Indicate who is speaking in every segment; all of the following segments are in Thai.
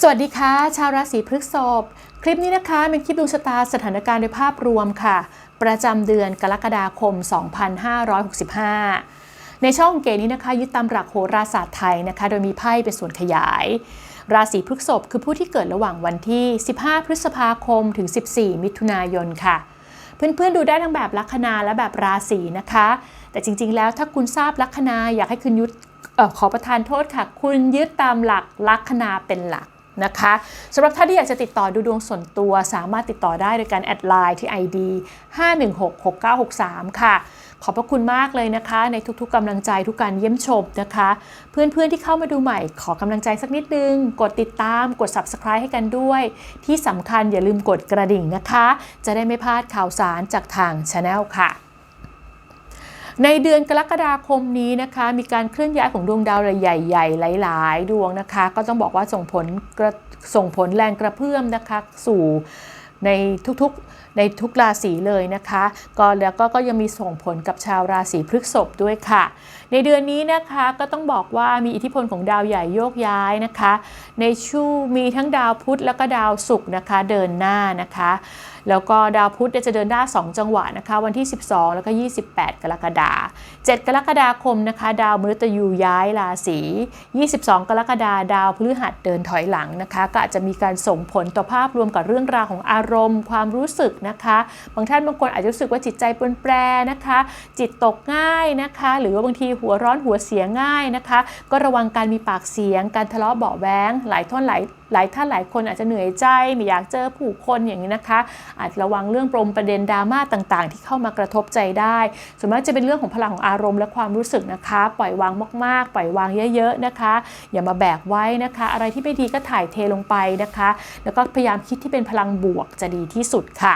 Speaker 1: สวัสดีค่ะ ชาวราศีพฤษภคลิปนี้นะคะเป็นคลิปดวงชะตาสถานการณ์โดยภาพรวมค่ะ ประจำเดือนกรกฎาคม 2565 ในช่องเกณฑ์นี้นะคะ ยึดตามหลักโหราศาสตร์ไทยนะคะ โดยมีไพ่เป็นส่วนขยาย ราศีพฤษภคือผู้ที่เกิดระหว่างวันที่ 15 พฤษภาคมถึง 14 มิถุนายนค่ะ เพื่อนๆดูได้ทั้งแบบลัคนาและแบบราศีนะคะ แต่จริงๆ แล้วถ้าคุณทราบลัคนาอยากให้คุณยึดขอประทานโทษค่ะ คุณยึดตามหลักลัคนาเป็นหลัก นะคะสำหรับท่านที่อยากจะติดต่อดูดวงส่วนตัว สามารถติดต่อได้โดยการแอดไลน์ที่ ID 5166963 ค่ะ ขอบพระคุณมากเลยนะคะ ในทุกๆกำลังใจทุกการเยี่ยมชมนะคะ เพื่อนๆที่เข้ามาดูใหม่ขอกำลังใจสักนิดนึง กดติดตามกด Subscribe ให้กันด้วย ที่สำคัญอย่าลืมกดกระดิ่งนะคะ จะได้ไม่พลาดข่าวสารจากทาง Channel ค่ะ ในเดือนกรกฎาคมนี้นะคะ มีการเคลื่อนย้ายของดวงดาวใหญ่ๆ หลาย ๆ ดวงนะคะ ก็ต้องบอกว่าส่งผลกระส่งผลแรงกระเพื่อมนะคะสู่ในทุกๆ ในทุกราศีเลยนะคะ ก็แล้วก็ก็ยังมีส่งผลกับชาวราศีพฤษภด้วยค่ะ ในเดือนนี้นะคะก็ต้องบอกว่ามีอิทธิพลของดาวใหญ่โยกย้ายนะคะ ในชูมีทั้งดาวพุธแล้วก็ดาวศุกร์นะคะเดินหน้านะคะแล้วก็ดาวพุธจะเดินหน้า 2 จังหวะนะคะ วันที่ 12 แล้วก็ 28 กรกฎาคม7กรกฎาคมนะคะ ดาวมฤตยูย้ายราศี 22 กรกฎาคมดาวพฤหัสเดินถอยหลังนะคะ ก็อาจจะมีการส่งผลต่อภาพรวมกับเรื่องราวของอารมณ์ ความรู้สึกนะคะ บางท่านบางคนอาจจะรู้สึกว่าจิตใจปนแปรนะคะ จิตตกง่ายนะคะ หรือว่าบางทีหัวร้อนหัวเสียง่ายนะคะ ก็ระวังการมีปากเสียง การทะเลาะเบาแวงหลายท่อนหลายหลายท่านหลายคนอาจจะเหนื่อยใจไม่อยากเจอผู้คนอย่างนี้นะคะ อาจระวังเรื่องปรมประเด็นดราม่าต่างๆ ที่เข้ามากระทบใจได้ส่วนมากจะเป็นเรื่องของพลังของอารมณ์และความรู้สึกนะคะ ปล่อยวางมากๆ ปล่อยวางเยอะ ๆนะคะ อย่ามาแบกไว้นะคะ อะไรที่ไม่ดีก็ถ่ายเทลงไปนะคะ แล้วก็พยายามคิดที่เป็นพลังบวกจะดีที่สุดค่ะ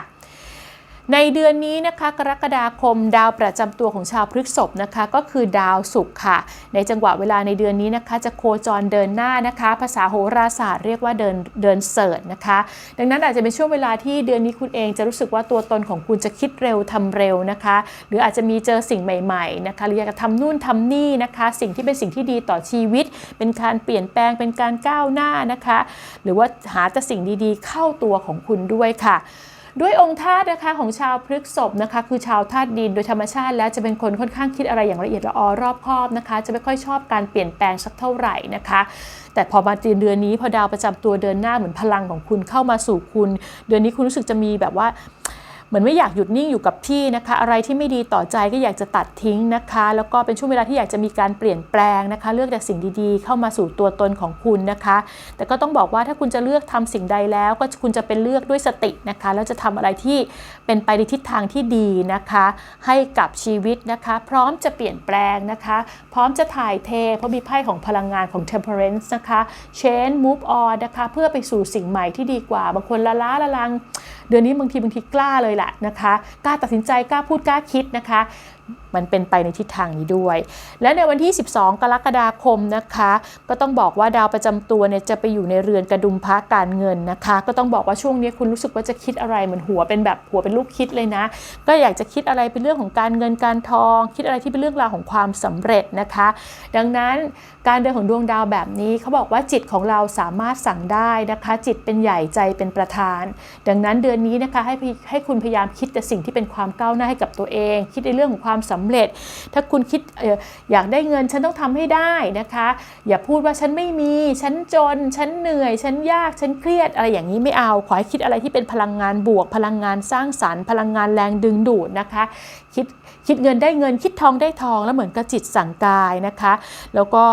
Speaker 1: ในเดือนนี้นะคะกรกฎาคมดาวประจำตัวของชาวพฤษภนะคะก็คือดาวศุกร์ค่ะ ในจังหวะเวลาในเดือนนี้นะคะ จะโคจรเดินหน้านะคะ ภาษาโหราศาสตร์เรียกว่าเดินเดินเสิร์ชนะคะ ดังนั้นอาจจะเป็นช่วงเวลาที่เดือนนี้คุณเองจะรู้สึกว่าตัวตนของคุณจะคิดเร็วทำเร็วนะคะ หรืออาจจะมีเจอสิ่งใหม่ๆนะคะหรืออยากจะทำนู่นทำนี่นะคะ สิ่งที่เป็นสิ่งที่ดีต่อชีวิต เป็นการเปลี่ยนแปลงเป็นการก้าวหน้านะคะ หรือว่าหาแต่สิ่งดีๆ เข้าตัวของคุณด้วยค่ะ ด้วยองค์ธาตุนะคะของชาวพฤกษบนะคะคือชาวธาตุดินโดยธรรมชาติ แล้วจะเป็นคนค่อนข้างคิดอะไรอย่างละเอียดละออรอบคอบนะคะ จะไม่ค่อยชอบการเปลี่ยนแปลงสักเท่าไหร่นะคะ แต่พอมาเดือนนี้พอดาวประจำตัวเดินหน้าเหมือนพลังของคุณเข้ามาสู่คุณ เดือนนี้คุณรู้สึกจะมีแบบว่า เหมือนไม่อยากหยุดนิ่งอยู่กับที่นะคะ อะไรที่ไม่ดีต่อใจก็อยากจะตัดทิ้งนะคะ แล้วก็เป็นช่วงเวลาที่อยากจะมีการเปลี่ยนแปลงนะคะ เลือกแต่สิ่งดีๆ เข้ามาสู่ตัวตนของคุณนะคะ แต่ก็ต้องบอกว่าถ้าคุณจะเลือกทำสิ่งใดแล้วก็คุณจะเป็นเลือกด้วยสตินะคะ แล้วจะทำอะไรที่เป็นไปในทิศทางที่ดีนะคะ ให้กับชีวิตนะคะ พร้อมจะเปลี่ยนแปลงนะคะ พร้อมจะถ่ายเท เพราะมีไพ่ของพลังงานของ temperance นะคะ change move on นะคะ เพื่อไปสู่สิ่งใหม่ที่ดีกว่า บางคนละล้าละลัง เดือนนี้บางทีบางทีกล้าเลยแหละนะคะ กล้าตัดสินใจกล้าพูดกล้าคิดนะคะ มันเป็นไปในทิศทางนี้ด้วย และในวันที่ 12 กรกฎาคมนะคะ ก็ต้องบอกว่าดาวประจำตัวเนี่ยจะไปอยู่ในเรือนกระดุมพระการเงินนะคะ ก็ต้องบอกว่าช่วงนี้คุณรู้สึกว่าจะคิดอะไรเหมือนหัวเป็นแบบหัวเป็นลูกคิดเลยนะ ก็อยากจะคิดอะไรเป็นเรื่องของการเงินการทอง คิดอะไรที่เป็นเรื่องราวของความสำเร็จนะคะ ดังนั้นการเดินของดวงดาวแบบนี้เขาบอกว่าจิตของเราสามารถสั่งได้นะคะ จิตเป็นใหญ่ใจเป็นประธาน ดังนั้นเดือนนี้นะคะให้ให้คุณพยายามคิดแต่สิ่งที่เป็นความก้าวหน้าให้กับตัวเอง คิดในเรื่องของความสำเร็จ ถ้าคุณคิดออยากได้เงินฉันต้องทำให้ได้นะคะ อย่าพูดว่าฉันไม่มี ฉันจน ฉันเหนื่อย ฉันยาก ฉันเครียดอะไรอย่างนี้ไม่เอา ขอให้คิดอะไรที่เป็นพลังงานบวก พลังงานสร้างสรรค์ พลังงานแรงดึงดูดนะคะ คิดคิดเงินได้เงินคิดทองได้ทองแล้วเหมือนกับจิตสั่งกายนะคะ แล้วก็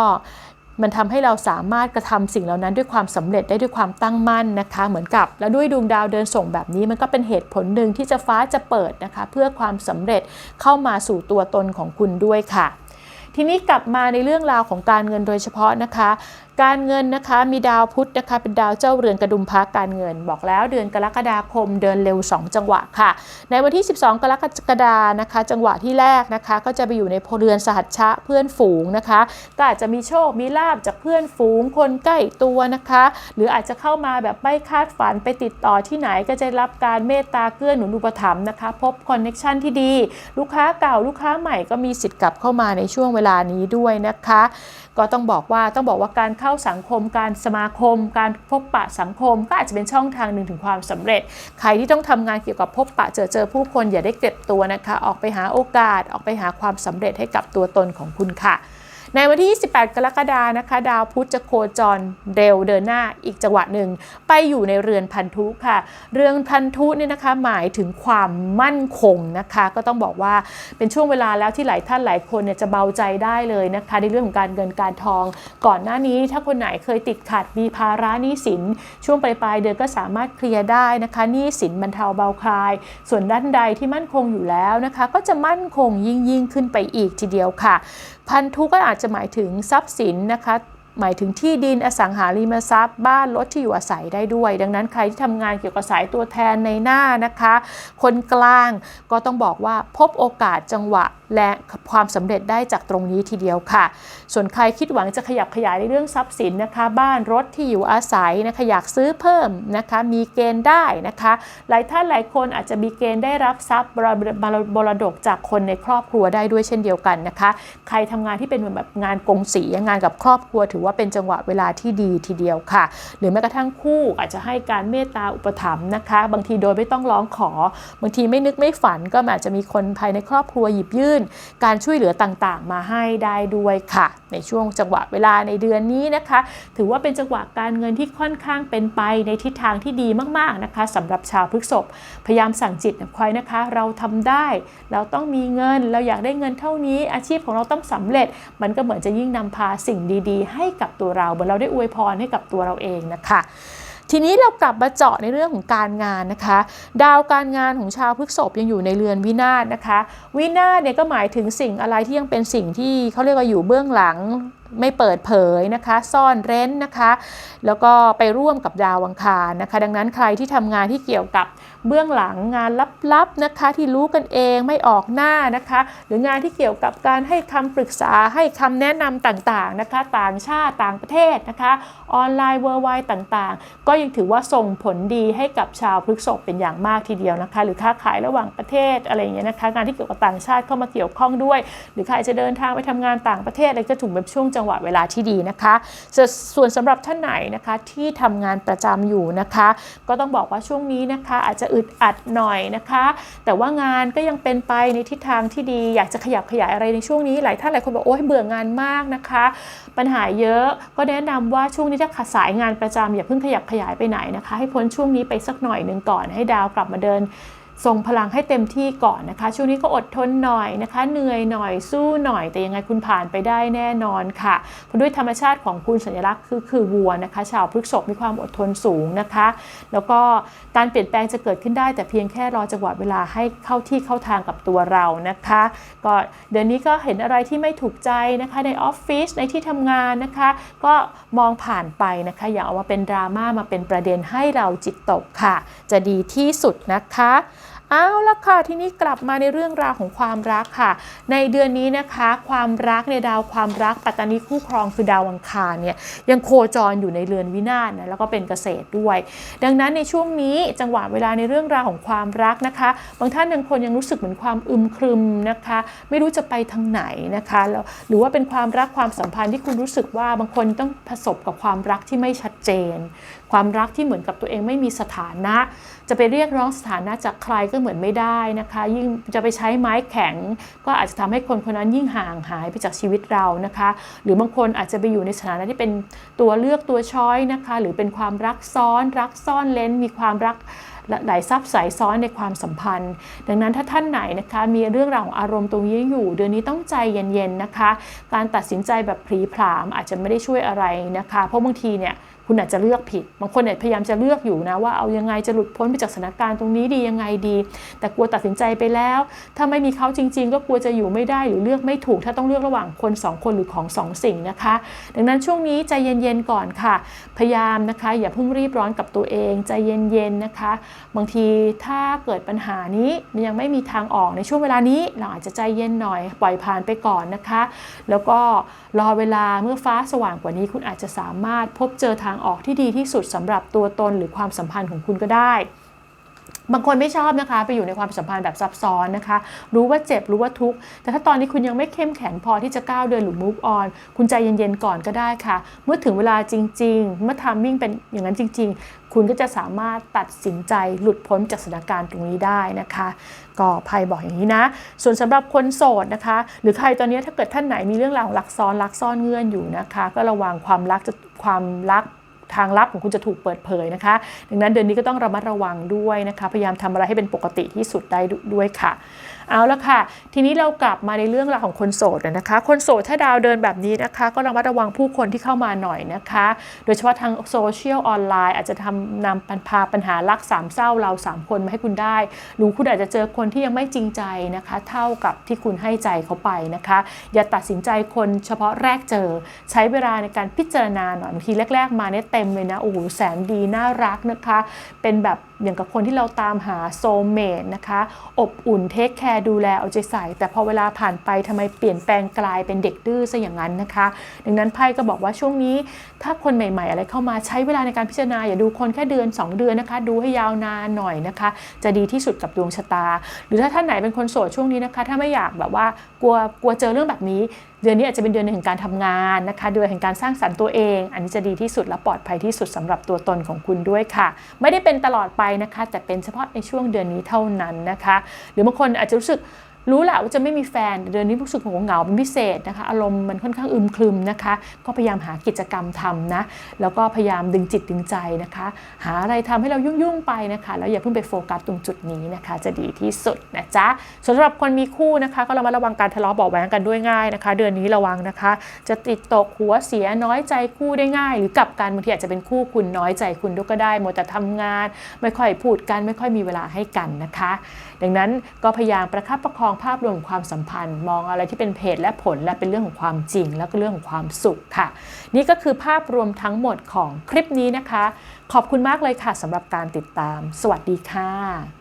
Speaker 1: มันทำให้เราสามารถกระทำสิ่งเหล่านั้นด้วยความสำเร็จได้ด้วยความตั้งมั่นนะคะ เหมือนกับ แล้วด้วยดวงดาวเดินส่งแบบนี้มันก็เป็นเหตุผลหนึ่งที่จะฟ้าจะเปิดนะคะ เพื่อความสำเร็จเข้ามาสู่ตัวตนของคุณด้วยค่ะ ทีนี้กลับมาในเรื่องราวของการเงินโดยเฉพาะนะคะ การเงินนะคะมีดาวพุธนะคะเป็นดาวเจ้าเรือนกระดุมพระการเงิน บอกแล้วเดือนกรกฎาคมเดินเร็ว 2 จังหวะค่ะ ในวันที่ 12 กรกฎานะคะ จังหวะที่แรกนะคะ ก็จะไปอยู่ในพลเรือนสหัชชะเพื่อนฝูงนะคะ ก็อาจจะมีโชคมีลาบจากเพื่อนฝูงคนใกล้ตัวนะคะ หรืออาจจะเข้ามาแบบไม่คาดฝันไปติดต่อที่ไหนก็จะรับการเมตตาเกื้อหนุนอุปถัมภ์นะคะ พบคอนเน็ชันที่ดี ลูกค้าเก่าลูกค้าใหม่ก็มีสิทธิ์กลับเข้ามาในช่วงเวลานี้ด้วยนะคะ ก็ต้องบอกว่าต้องบอกว่าการเข้าเข้าสังคม การสมาคม การพบปะสังคม ก็อาจจะเป็นช่องทางหนึ่งถึงความสำเร็จ ใครที่ต้องทำงานเกี่ยวกับพบปะเจอเจอผู้คนอย่าได้เก็บตัวนะคะ ออกไปหาโอกาสออกไปหาความสำเร็จให้กับตัวตนของคุณค่ะ ในวันที่ 28 กรกฎานะคะ ดาวพุธจะโคจรเร็วเดินหน้าอีกจังหวะหนึ่ง ไปอยู่ในเรือนพันธุค่ะ เรือนพันธุเนี่ยนะคะหมายถึงความมั่นคงนะคะ ก็ต้องบอกว่าเป็นช่วงเวลาแล้วที่หลายท่านหลายคนเนี่ยจะเบาใจได้เลยนะคะ ในเรื่องของการเงินการทอง ก่อนหน้านี้ถ้าคนไหนเคยติดขัดมีภาระหนี้สิน ช่วงปลายๆเดือนก็สามารถเคลียร์ได้นะคะหนี้สินบรรเทาเบาคลาย ส่วนด้านใดที่มั่นคงอยู่แล้วนะคะ ก็จะมั่นคงยิ่งยิ่งขึ้นไปอีกทีเดียวค่ะ พันธุก็อาจจะหมายถึงทรัพย์สินนะคะหมายถึงที่ดินอสังหาริมทรัพย์ บ้านรถที่อยู่อาศัยได้ด้วย ดังนั้นใครที่ทำงานเกี่ยวกับสายตัวแทนในหน้านะคะ คนกลางก็ต้องบอกว่าพบโอกาสจังหวะ และความสำเร็จได้จากตรงนี้ทีเดียวค่ะ ส่วนใครคิดหวังจะขยับขยายในเรื่องทรัพย์สินนะคะ บ้านรถที่อยู่อาศัยนะคะอยากซื้อเพิ่มนะคะ มีเกณฑ์ได้นะคะ หลายท่านหลายคนอาจจะมีเกณฑ์ได้รับทรัพย์บรบรดกจากคนในครอบครัวได้ด้วยเช่นเดียวกันนะคะ ใครทำงานที่เป็นแบบงานกงสีงานกับครอบครัว ถือว่าเป็นจังหวะเวลาที่ดีทีเดียวค่ะ หรือแม้กระทั่งคู่อาจจะให้การเมตตาอุปถัมภ์นะคะ บางทีโดยไม่ต้องร้องขอ บางทีไม่นึกไม่ฝันก็อาจจะมีคนภายในครอบครัวหยิบยื่นการช่วยเหลือต่างๆ มาให้ได้ด้วยค่ะ ในช่วงจังหวะเวลาในเดือนนี้นะคะ ถือว่าเป็นจังหวะการเงินที่ค่อนข้างเป็นไปในทิศทางที่ดีมากๆนะคะสำหรับชาวพฤกษภพยายามสั่งจิตคอยนะคะ เราทำได้ เราต้องมีเงินเราอยากได้เงินเท่านี้ อาชีพของเราต้องสำเร็จ มันก็เหมือนจะยิ่งนำพาสิ่งดี ๆ ให้กับตัวเราเหมือนเราได้อวยพรให้กับตัวเราเองนะคะ ทีนี้เรากลับมาเจาะในเรื่องของการงานนะคะ ดาวการงานของชาวพฤกษภยังอยู่ในเรือนวินาศนะคะ วินาศเนี่ยก็หมายถึงสิ่งอะไรที่ยังเป็นสิ่งที่เขาเรียกว่าอยู่เบื้องหลังไม่เปิดเผยนะคะ ซ่อนเร้นนะคะ แล้วก็ไปร่วมกับดาวอังคารนะคะ ดังนั้นใครที่ทำงานที่เกี่ยวกับเบื้องหลังงานลับๆนะคะที่รู้กันเองไม่ออกหน้านะคะ หรืองานที่เกี่ยวกับการให้คำปรึกษาให้คำแนะนำต่างๆนะคะ ต่างชาติต่างประเทศนะคะ ออนไลน์เวอร์ไวต่างๆ ก็ยังถือว่าส่งผลดีให้กับชาวพฤษภเป็นอย่างมากทีเดียวนะคะ หรือค้าขายระหว่างประเทศอะไรอย่างเงี้ยนะคะงานที่เกี่ยวกับต่างชาติเข้ามาเกี่ยวข้องด้วย หรือใครจะเดินทางไปทำงานต่างประเทศอะไรก็ถูกเป็นช่วงจังหวะเวลาที่ดีนะคะ ส่วนส่วนสำหรับท่านไหนนะคะที่ทำงานประจำอยู่นะคะ ก็ต้องบอกว่าช่วงนี้นะคะอาจจะอึดอัดหน่อยนะคะ แต่ว่างานก็ยังเป็นไปในทิศทางที่ดี อยากจะขยับขยายอะไรในช่วงนี้หลายท่านหลายคนบอกโอ้ยเบื่องานมากนะคะ ปัญหาเยอะก็แนะนำว่าช่วงนี้ถ้าขาดสายงานประจำอย่าเพิ่งขยับขยายไปไหนนะคะ ให้พ้นช่วงนี้ไปสักหน่อยหนึ่งก่อนให้ดาวกลับมาเดิน ส่งพลังให้เต็มที่ก่อนนะคะ ช่วงนี้ก็อดทนหน่อยนะคะ เหนื่อยหน่อยสู้หน่อย แต่ยังไงคุณผ่านไปได้แน่นอนค่ะเพราะด้วยธรรมชาติของคุณสัญลักษณ์คือคือวัวนะคะ ชาวพฤษภมีความอดทนสูงนะคะ แล้วก็การเปลี่ยนแปลงจะเกิดขึ้นได้ แต่เพียงแค่รอจังหวะเวลาให้เข้าที่เข้าทางกับตัวเรานะคะ ก็เดือนนี้ก็เห็นอะไรที่ไม่ถูกใจนะคะในออฟฟิศในที่ทำงานนะคะ ก็มองผ่านไปนะคะ อย่าเอามาเป็นดราม่ามาเป็นประเด็นให้เราจิตตกค่ะ จะดีที่สุดนะคะ เอาละค่ะทีนี้กลับมาในเรื่องราวของความรักค่ะ ในเดือนนี้นะคะ ความรักในดาวความรักปัตตานีคู่ครองคือดาวอังคารเนี่ยยังโคจรอยู่ในเรือนวินาศนะแล้วก็เป็นเกษตรด้วย ดังนั้นในช่วงนี้จังหวะเวลาในเรื่องราวของความรักนะคะ บางท่านบางคนยังรู้สึกเหมือนความอึมครึมนะคะ ไม่รู้จะไปทางไหนนะคะแล้วหรือว่าเป็นความรักความสัมพันธ์ที่คุณรู้สึกว่าบางคนต้องประสบกับความรักที่ไม่ชัดเจนความรักที่เหมือนกับตัวเองไม่มีสถานะ จะไปเรียกร้องสถานะจากใครก็เหมือนไม่ได้นะคะ ยิ่งจะไปใช้ไม้แข็ง ก็อาจจะทำให้คนคนนั้นยิ่งห่างหายไปจากชีวิตเรานะคะ หรือบางคนอาจจะไปอยู่ในสถานะที่เป็นตัวเลือกตัวช้อยนะคะ หรือเป็นความรักซ้อน รักซ่อนเลนมีความรักหลายซับสายซ้อนในความสัมพันธ์ ดังนั้นถ้าท่านไหนนะคะมีเรื่องราวของอารมณ์ตรงนี้อยู่ เดือนนี้ต้องใจเย็นๆนะคะ การตัดสินใจแบบผลีผลามอาจจะไม่ได้ช่วยอะไรนะคะ เพราะบางทีเนี่ย คุณอาจจะเลือกผิด บางคนเนี่ยพยายามจะเลือกอยู่นะว่าเอายังไงจะหลุดพ้นไปจากสถานการณ์ตรงนี้ดียังไงดี แต่กลัวตัดสินใจไปแล้ว ถ้าไม่มีเขาจริง ๆ ก็กลัวจะอยู่ไม่ได้หรือเลือกไม่ถูก ถ้าต้องเลือกระหว่างคนสองคนหรือของสองสิ่งนะคะ ดังนั้นช่วงนี้ใจเย็นๆก่อนค่ะ พยายามนะคะ อย่าเพิ่งรีบร้อนกับตัวเองใจเย็นๆนะคะ บางทีถ้าเกิดปัญหานี้มันยังไม่มีทางออกในช่วงเวลานี้เราอาจจะใจเย็นหน่อยปล่อยผ่านไปก่อนนะคะ แล้วก็รอเวลาเมื่อฟ้าสว่างกว่านี้ คุณอาจจะสามารถพบเจอทางออกที่ดีที่สุดสำหรับตัวตนหรือความสัมพันธ์ของคุณก็ได้ บางคนไม่ชอบนะคะ ไปอยู่ในความสัมพันธ์แบบซับซ้อนนะคะ รู้ว่าเจ็บรู้ว่าทุกข์ แต่ถ้าตอนนี้คุณยังไม่เข้มแข็งพอที่จะก้าวเดินหรือ move on คุณใจเย็นๆก่อนก็ได้ค่ะ เมื่อถึงเวลาจริง ๆ เมื่อทามมิ่งเป็นอย่างนั้นจริง ๆ คุณก็จะสามารถตัดสินใจหลุดพ้นจากสถานการณ์ตรงนี้ได้นะคะก็ไพ่บอกอย่างนี้นะ ส่วนสำหรับคนโสดนะคะ หรือใครตอนนี้ถ้าเกิดท่านไหนมีเรื่องราวของรักซ้อนรักซ่อนเงื่อนอยู่นะคะ ก็ระวังความรักจะความรัก ทางลับของคุณจะถูกเปิดเผยนะคะ ดังนั้นเดือนนี้ก็ต้องระมัดระวังด้วยนะคะ พยายามทำอะไรให้เป็นปกติที่สุดได้ด้วยค่ะ เอาละค่ะ ทีนี้เรากลับมาในเรื่องราวของคนโสดนะคะ คนโสดถ้าดาวเดินแบบนี้นะคะ ก็ระมัดระวังผู้คนที่เข้ามาหน่อยนะคะ โดยเฉพาะทางโซเชียลออนไลน์ อาจจะทำนำปัญพาปัญหารักสามเศร้าเราสามคนมาให้คุณได้ หรือคุณอาจจะเจอคนที่ยังไม่จริงใจนะคะ เท่ากับที่คุณให้ใจเขาไปนะคะ อย่าตัดสินใจคนเฉพาะแรกเจอ ใช้เวลาในการพิจารณาหน่อยบางทีแรก ๆ มาเนี่ยเต็มเลยนะโอ้โหแสนดีน่ารักนะคะ เป็นแบบ อย่างกับคนที่เราตามหาโซเมตนะคะ อบอุ่นเทคแคร์ดูแลเอาใจใส่ แต่พอเวลาผ่านไปทำไมเปลี่ยนแปลงกลายเป็นเด็กดื้อซะอย่างนั้นนะคะ ดังนั้นไพ่ก็บอกว่าช่วงนี้ถ้าคนใหม่ ๆ อะไรเข้ามาใช้เวลาในการพิจารณาอย่าดูคนแค่เดือน 2 เดือนนะคะ ดูให้ยาวนานหน่อยนะคะ จะดีที่สุดกับดวงชะตา หรือถ้าท่านไหนเป็นคนโสดช่วงนี้นะคะ ถ้าไม่อยากแบบว่ากลัวกลัวเจอเรื่องแบบนี้เดือนนี้อาจจะเป็นเดือนหนึ่งแห่งการทำงานนะคะ เดือนแห่งการสร้างสรรค์ตัวเอง อันนี้จะดีที่สุดและปลอดภัยที่สุดสำหรับตัวตนของคุณด้วยค่ะ ไม่ได้เป็นตลอดไปนะคะ แต่เป็นเฉพาะในช่วงเดือนนี้เท่านั้นนะคะ หรือบางคนอาจจะรู้สึก รู้แหละว่าจะไม่มีแฟนเดือนนี้รู้สึกของเหงาเป็นพิเศษนะคะ อารมณ์มันค่อนข้างอึมครึมนะคะ ก็พยายามหากิจกรรมทำนะ แล้วก็พยายามดึงจิตดึงใจนะคะ หาอะไรทำให้เรายุ่งๆไปนะคะ แล้วอย่าเพิ่งไปโฟกัสตรงจุดนี้นะคะ จะดีที่สุดนะจ๊ะส่วนสำหรับคนมีคู่นะคะ ก็เระมัดระวังการทะเลาะเบาแวงกันด้วยง่ายนะคะ เดือนนี้ระวังนะคะ จะติดตกหัวเสียน้อยใจคู่ได้ง่าย หรือกับกันบางทีอาจจะเป็นคู่คุณน้อยใจคุณด้วยก็ได้หมดแต่ทำงาน ไม่ค่อยพูดกันไม่ค่อยมีเวลาให้กันนะคะ ดังนั้นก็พยายามประคับประคองภาพรวมความสัมพันธ์ มองอะไรที่เป็นเพศและผลและเป็นเรื่องของความจริง และก็เรื่องของความสุขค่ะ นี่ก็คือภาพรวมทั้งหมดของคลิปนี้นะคะ ขอบคุณมากเลยค่ะสำหรับการติดตาม สวัสดีค่ะ